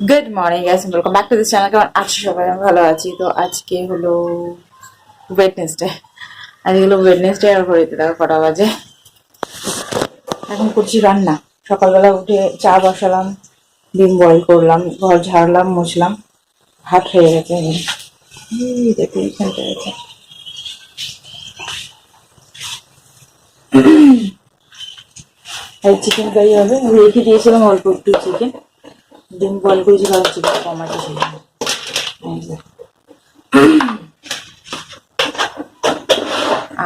Good morning guys welcome back to this channel কেমন আছি সবাই? আমি ভালো আছি। তো আজকে হলো ওয়েডনেসডে আজকে হলো ওয়েডনেসডে আর ঘড়িতে দেখো কটা বাজে। এখন করছি রান্না। সকালবেলা উঠে চা বসালাম, ডিম বয়েল করলাম, ঘর ঝাড়লাম, মুছলাম। ভাত হয়ে গেছে। দেখো, এইখানটা আছে। এই চিকেন কারি হবে। রেখে দিয়েছিলাম অল্প একটু চিকেন ডিম বয়েল করেছি সেজন্য এই যে।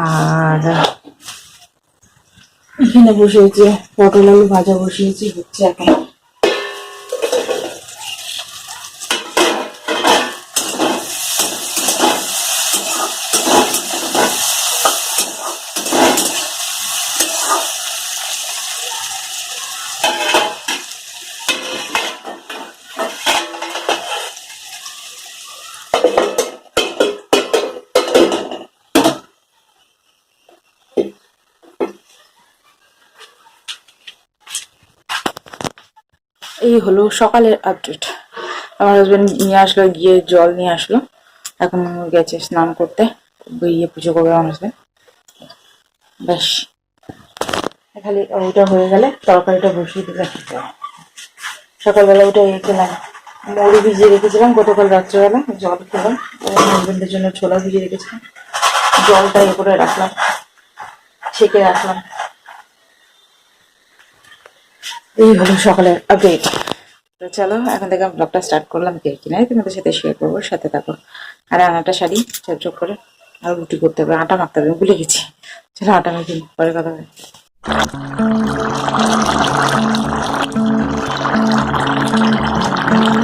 আর এখানে বসিয়েছি পটল আলু ভাজা বসিয়েছি, হচ্ছে এখন এই হলো সকালের আপডেট আমার হাজবেন্ড নিয়ে আসলো, গিয়ে জল নিয়ে আসলো। এখন গেছে স্নান করতে, গিয়ে পুজো করবে আমার হাজবেন্ড ব্যাস। খালি ওটা হয়ে গেলে তরকারিটা বসিয়ে দিলে সকালবেলা উঠে ইয়ে খেলাম। মুড়ি ভিজিয়ে রেখেছিলাম, গতকাল রাত্রেবেলা জল খেলাম। হাজবেন্ডের জন্য ছোলা ভিজিয়ে রেখেছিলাম। জলটা ইয়ে করে রাখলাম, ছেঁকে রাখলাম। এই হলো সকালের আপডেট তো চলো, এখন থেকে ব্লগটা স্টার্ট করলাম, কে কিনা তোমাদের সাথে শেয়ার করব, সাথে থাকো। আর আনাটা শাড়ি, চোখ চোখ করে আর রুটি করতে হবে, আটা মাখতে হবে, ভুলে গেছি। চলো, আটা মাখি, পরে কথা হবে। কি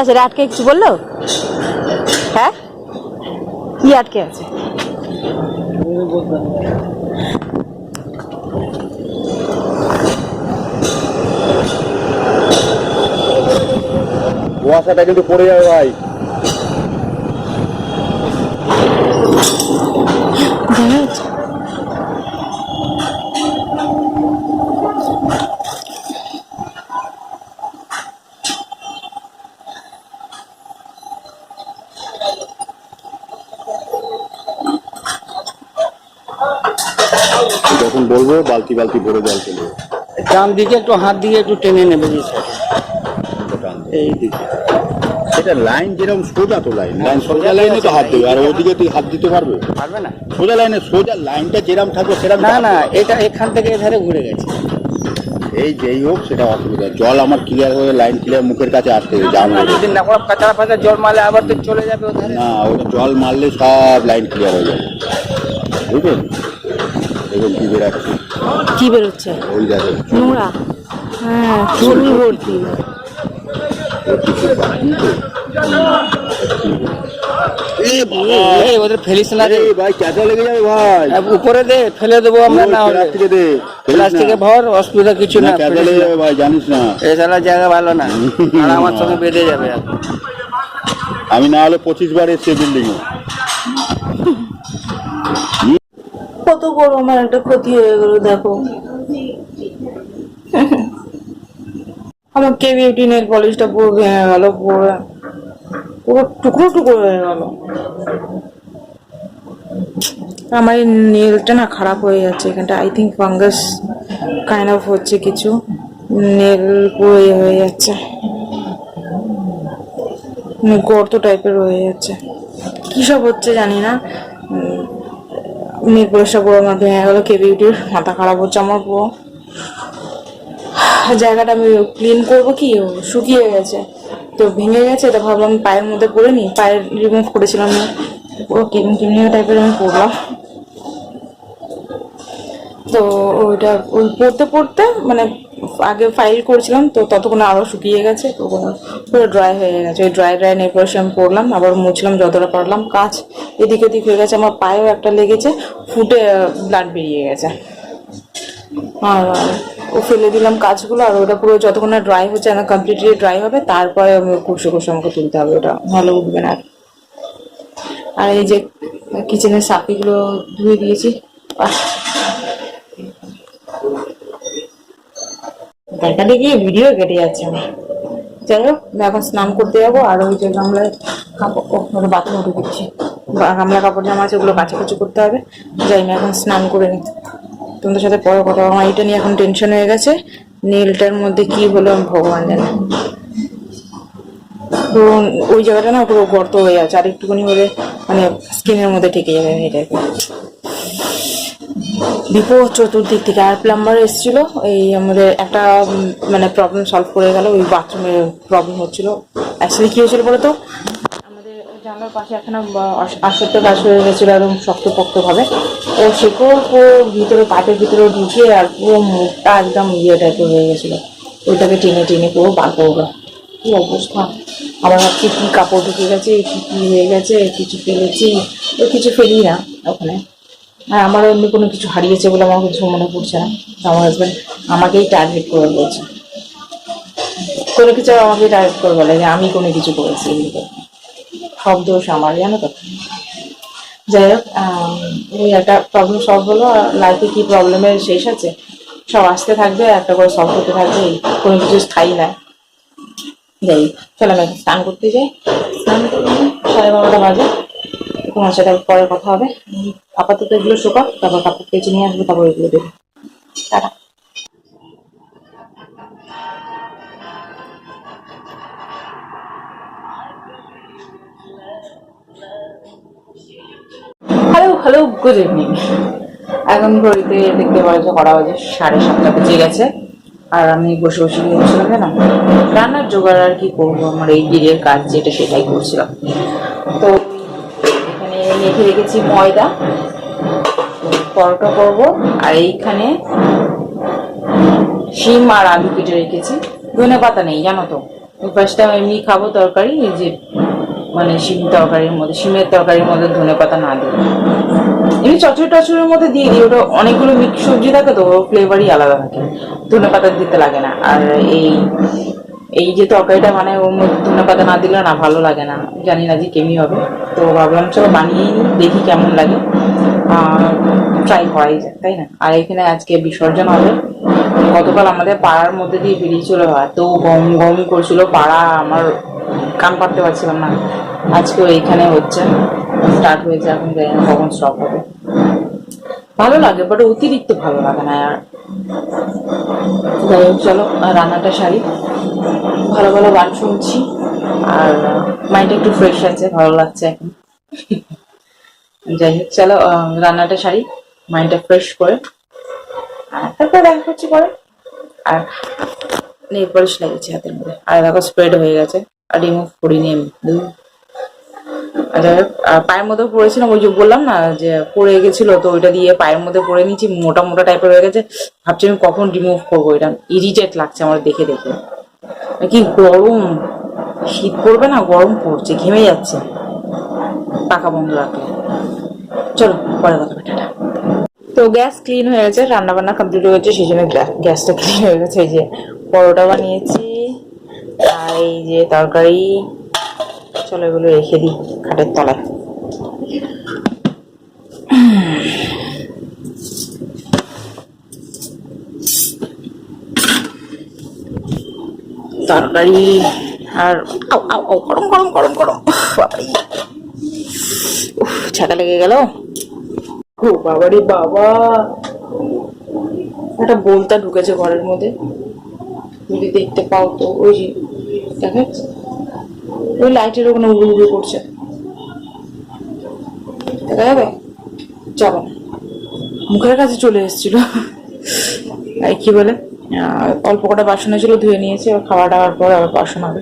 আছে? রে আটকে কিছু বলল? হ্যাঁ? কি আটকে আছে? কুয়াশাটা কিন্তু পড়ে যাবে ভাই। যখন বলব বালতি বালতি ভরে জল চলে। ডান দিকে একটু হাত দিয়ে একটু টেনে নেবে এই side এ। দিকে। সেটা লাইন যেরকম সোজা তো লাইন। লাইন সোজা লাইনে তো হাত দেবে আর ওদিকে তুই হাত দিতে পারবে। পারবে না? সোজা লাইনে সোজা লাইনটা যেরকম থাকবে সেরকম না না এটা এখান থেকে এধারে ঘুরে গেছে। এই যেই হোক সেটা অসুবিধা। জল আমার ক্লিয়ার হয়ে লাইন ক্লিয়ার মুখের কাছে আসতে হবে জাম যদি না কোনো কাঁচা ফাঁচা জল মারলে আবার তো চলে যাবে ওধারে। না ওটা জল মারলে সব লাইন ক্লিয়ার হয়ে যাবে। বুঝলেন? দেখুন কি বেরাচ্ছে। কি বেরোচ্ছে? ওই দেখেন। নোংরা? হ্যাঁ চুল ভর্তি। ওদের ফেলিস না রে। ভাই ক্যাচা লেগে যাবে ভাই। উপরে দে ফেলে দেবো আমরা না হলে। প্লাস্টিকে দে। প্লাস্টিকে ভর অসুবিধা কিছু না ক্যাচা লেগে যাবে ভাই জানিস না। সালা জায়গা ভালো না। আর আমার সঙ্গে বেঁধে যাবে। আমি না হলে পঁচিশ বার এসছি বিল্ডিং কত বড় আমার একটা ক্ষতি হয়ে গেল, দেখো। আমার কে বিউটি নেল পলিশটা পুরো ভেঙে গেল, পুরো। পুরো টুকরো টুকরো হয়ে গেল। আমার এই নেলটা না খারাপ হয়ে যাচ্ছে, এখানটা I think fungus kind of হচ্ছে কিছু। নেল পুরো ইয়ে হয়ে যাচ্ছে। গর্ত টাইপের হয়ে যাচ্ছে। কী সব হচ্ছে জানি না। নেল পলিশটা পুরো আমার ভেঙে গেলো কে বিউটির মাথা খারাপ হচ্ছে আমার পুরো। জায়গাটা আমি ক্লিন করব কি? শুকিয়ে গেছে। তো ভেঙে গেছে, এটা ভাবলাম পায়ের মধ্যে পরে নিই পায়ের রিমুভ করেছিলাম। পুরো কেমন কেমন টাইপের আমি পড়লাম তো ওইটা ওই পড়তে পড়তে মানে আগে ফাইল করেছিলাম, তো ততক্ষণ আরও শুকিয়ে গেছে, তো পুরো ড্রাই হয়ে গেছে। ওই ড্রাই ড্রাই পরে আমি পরলাম আবার মুছলাম, যতটা পারলাম। কাজ এদিক ওদিক হয়ে গেছে, আমার পায়েও একটা লেগেছে, ফুটে ব্লাড বেরিয়ে গেছে। আর ও ফেলে দিলাম কাজগুলো, আর ওটা পুরো যতক্ষণ না ড্রাই হচ্ছে না কমপ্লিটলি ড্রাই হবে, তারপরে কুসে কুসে আমাকে তুলতে হবে, ওটা ভালো উঠবে না। আর। আর এই যে কিচেনের সাপিগুলো ধুয়ে দিয়েছি বাস। গিয়ে ভিডিও কেটে যাচ্ছে আমার। যাই হোক এখন স্নান করতে যাব, আর ওই যে গামলায় কাপড় বাথরুম উঠে দিচ্ছি গামলা, কাপড় জামা আছে, ওগুলো কাছাকাছি করতে হবে। যাই আমি এখন স্নান করে নিই। তোমাদের সাথে পরে কথা আমার এটা নিয়ে এখন টেনশন হয়ে গেছে। নীলটার মধ্যে কি হলো আমি ভগবান জানে। তো ওই জায়গাটা না পুরো গর্ত হয়ে যাচ্ছে। আর একটুখানি হলে মানে স্কিনের মধ্যে ঠেকে যাবে এটা বিপদ চতুর্দিক থেকে আর প্লাম্বার এসেছিল। এই আমাদের একটা মানে প্রবলেম সলভ করে গেল, ওই বাথরুমের প্রবলেম হচ্ছিল। অ্যাকচুয়ালি কী হয়েছিল বলো তো আমাদের জানলার পাশে একখানা আসত্য গাছ হয়ে গেছিল একদম শক্তপোক্ত ভাবে ও সেকেও পুরো ভিতরে, পাটের ভিতরে ঢুকে আর পুরো মুখটা একদম ইয়ে টাইপের হয়ে গেছিল। ওইটাকে টেনে টেনে পুরো বার করব। কি অবস্থা? আমার ভাবছি কী কাপড় ঢুকে গেছে, কী কী হয়ে গেছে, কিছু ফেলেছি। ও কিছু ফেলি না ওখানে। আর আমার অন্য কোনো কিছু হারিয়েছে বলে আমার কিছু মনে পড়ছে না। আমার হাজব্যান্ড আমাকেই টার্গেট করে বলছে। কোনো কিছু আমাকে টার্গেট করে বলে যে আমি কোনো কিছু করেছি এগুলো সব দোষ আমার জানো তো। যাই হোক এই একটা প্রবলেম সলভ হলো। লাইফে কি প্রবলেমের শেষ আছে? সব আসতে থাকবে একটা করে সলভ হতে থাকবে কোনো কিছু স্থায়ী না যাই চলো আমি স্নান করতে যাই। স্নান করে নিই, সাড়ে বারোটা বাজে। তোমার সাথে পরে কথা হবে। আপাতত এগুলো শোকাও তারপর কাপড় কেচে নিয়ে আসব, তারপর এগুলো দেবো। টাটা। হ্যালো গুড ইভিনিং এখন ঘড়িতে দেখতে পাওয়া যে কটা বাজে, সাড়ে সাতটা বেজে গেছে। আর আমি বসে বসে কি করছিলাম জানো রান্নার জোগাড় আর কি করব? আমার এই বিয়ের কাজ যেটা সেটাই করছিলাম। তো মেখে রেখেছি ময়দা, পরোটা করব, আর এইখানে শিম আর আলু কেটে রেখেছি। ধনে পাতা নেই, জানো তো? ওই পাশটা এমনি খাব তরকারি, এই যে মানে শিম তরকারির মধ্যে, শিমের তরকারির মধ্যে ধনে পাতা না দিই। এমনি চচড়ি টচড়ির মধ্যে দিয়ে দিই, ওটা অনেকগুলো মিক্স সবজি থাকে তো ফ্লেভারই আলাদা থাকে। ধনে পাতা দিতে লাগে না। আর এই এই যে তরকারিটা মানে মধ্যে ধনে পাতা না দিলে না, ভালো লাগে না। জানি না যে কেমনি হবে। তো ভাবলাম চলো বানিয়েই দেখি কেমন লাগে। ট্রাই করাই যায় তাই না? আর এখানে আজকে বিসর্জন হবে। গতকাল আমাদের পাড়ার মধ্যে দিয়ে বেরিয়ে চলে হয়। তো গম গম করছিল পাড়া, আমার কান পাততে পারছিলাম না। আজকেও এইখানে হচ্ছে। স্টার্ট হয়েছে, এখন জানি না কখন স্টপ হবে। ভালো লাগে বাট অতিরিক্ত ভালো লাগে না, আর। যাই হোক, চলো, রান্নাটা সারি। ভালো ভালো গান শুনছি। আর মাইন্ড একটু ফ্রেশ আছে ভালো লাগছে এখন। যাই হোক চলো রান্নাটা সারি মাইন্ডটা ফ্রেশ করে। আর তারপর দেখা করছি পরে। আর নেল পলিশ লেগেছে হাতের মধ্যে। আর দেখো স্প্রেড হয়ে গেছে। আর রিমুভ করিনি আমি যাই হোক, পায়ের মধ্যে পড়েছিলাম ওই যে বললাম না যে পড়ে গেছিল তো ওইটা দিয়ে পায়ের মধ্যে পড়ে নিয়েছি মোটা মোটা টাইপের হয়ে গেছে। ভাবছি আমি কখন রিমুভ করব এটা। ইরিটেট লাগছে আমার দেখে দেখে। কি গরম? শীত পড়বে না? গরম পড়ছে, ঘেমে যাচ্ছে। পাখা বন্ধ রাখলে। চলো, পরে কথা টাটা। তো গ্যাস ক্লিন হয়ে গেছে রান্না বান্না কমপ্লিট হয়ে গেছে, সেই জন্য গ্যা- গ্যাসটা ক্লিন হয়ে গেছে। এই যে পরোটা বানিয়েছি, আর এই যে তরকারি। চলো এগুলো রেখে দিই খাটের তলায়। তরকারি আর আও আও আও গরম গরম গরম গরম। বাবারে ছাতা লেগে গেল। ও বাবারে বাবা। একটা বলতা ঢুকেছে ঘরের মধ্যে। যদি দেখতে পাও তো ওই যে দেখা। ওই লাইটের ওখানে উড়ু উড়ু করছে। দেখা যাবে? চলো মুখের কাছে চলে এসেছিল। এই কি বলে? অল্প কটা বাসন ছিল ধুয়ে নিয়েছি এবার খাওয়া দাওয়ার পর আবার বাসন হবে।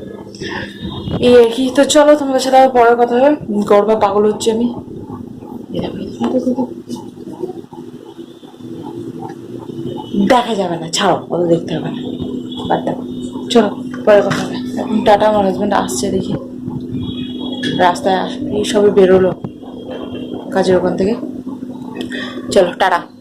এই আর কি তো চলো তোমাদের সাথে আবার পরে কথা হবে। গর্বা পাগল হচ্ছে আমি। দেখো, দেখো, দেখো। দেখা যাবে না ছাড়ো অত দেখতে হবে না। বাদ দাও। চলো পরে কথা হবে। এখন টাটা আমার হাজব্যান্ড আসছে দেখি। রাস্তায় আস এই সবে বেরোলো। কাজের ওখান থেকে। চলো টাটা